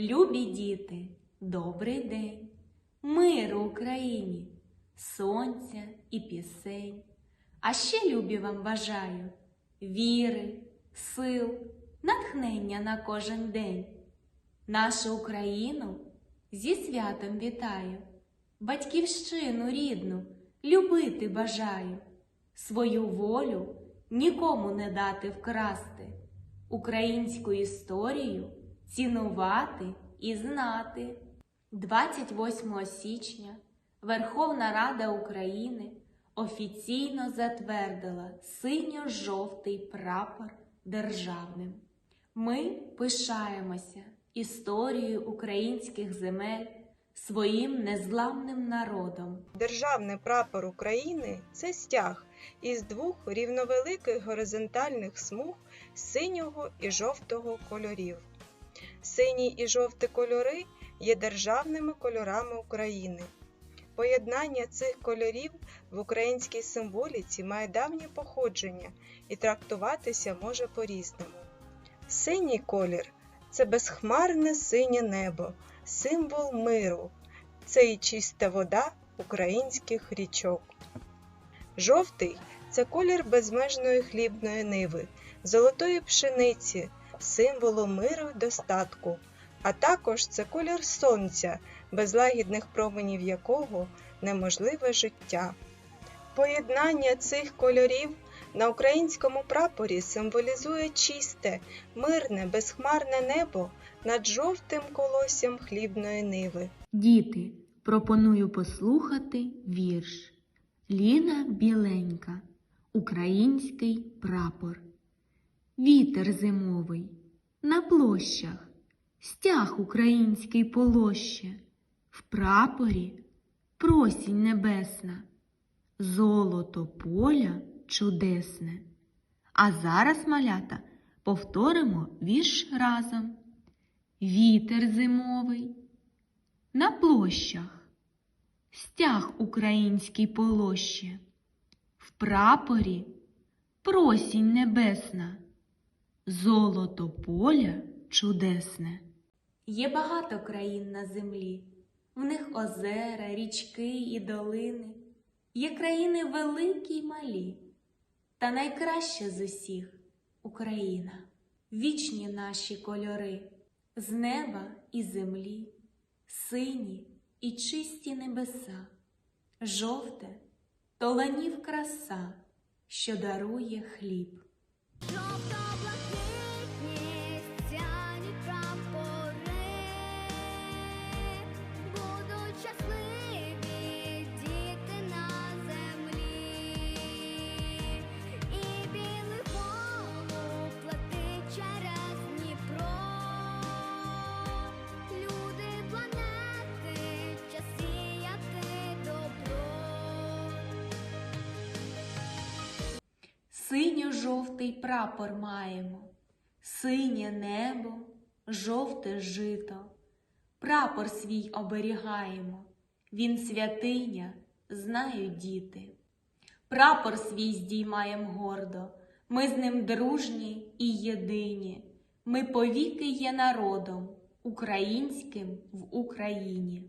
Любі діти, добрий день, миру Україні, сонця і пісень. А ще любі вам бажаю віри, сил, натхнення на кожен день. Нашу Україну зі святом вітаю, батьківщину рідну любити бажаю, свою волю нікому не дати вкрасти, українську історію цінувати і знати. 28 січня Верховна Рада України офіційно затвердила синьо-жовтий прапор державним. Ми пишаємося історією українських земель своїм незламним народом. Державний прапор України це стяг із двох рівновеликих горизонтальних смуг синього і жовтого кольорів. Синій і жовті кольори є державними кольорами України. Поєднання цих кольорів в українській символіці має давнє походження і трактуватися може по-різному. Синій колір це безхмарне синє небо, символ миру, це і чиста вода українських річок. Жовтий це колір безмежної хлібної ниви, золотої пшениці, символу миру й достатку, а також це колір сонця, без лагідних променів якого неможливе життя. Поєднання цих кольорів на українському прапорі символізує чисте, мирне, безхмарне небо над жовтим колоссям хлібної ниви. Діти, пропоную послухати вірш Ліна Біленька Український прапор. Вітер зимовий на площах, стяг український полоще, в прапорі просінь небесна, золото поля чудесне. А зараз, малята, повторимо вірш разом. Вітер зимовий на площах, стяг український полоще, в прапорі просінь небесна, золото поля чудесне. Є багато країн на землі, в них озера, річки і долини. Є країни великі й малі, та найкраща з усіх Україна, вічні наші кольори, з неба і землі, сині і чисті небеса, жовте то ланів краса, що дарує хліб. Żołdo błahitnie Синьо-жовтий прапор маємо, синє небо, жовте жито. Прапор свій оберігаємо, він святиня, знають діти. Прапор свій здіймаєм гордо, ми з ним дружні і єдині. Ми повіки є народом, українським в Україні.